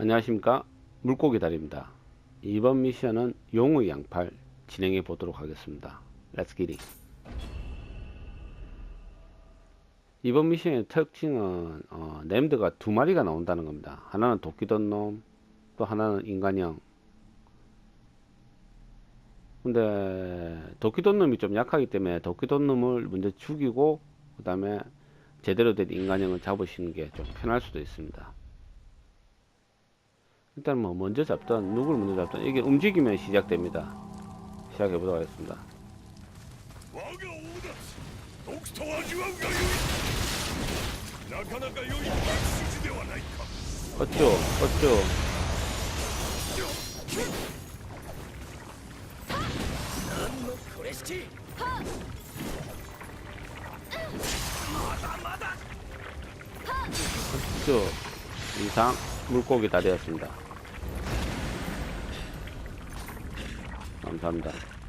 안녕하십니까? 물고기 다리입니다. 이번 미션은 용의 양팔 진행해 보도록 하겠습니다. Let's 이번 미션의 특징은 어, 램드가 두 마리가 나온다는 겁니다. 하나는 도끼던 놈 또 하나는 인간형. 근데 도끼돈 놈이 좀 약하기 때문에 도끼돈 놈을 먼저 죽이고 그 다음에 제대로 된 인간형을 잡으시는 게 좀 편할 수도 있습니다 일단 뭐 먼저 잡던 누굴 먼저 잡던 이게 움직이면 시작됩니다. 시작해 보도록 하겠습니다. 어쩌 어쩌. 1조 이상 물고기 다 되었습니다. 감사합니다.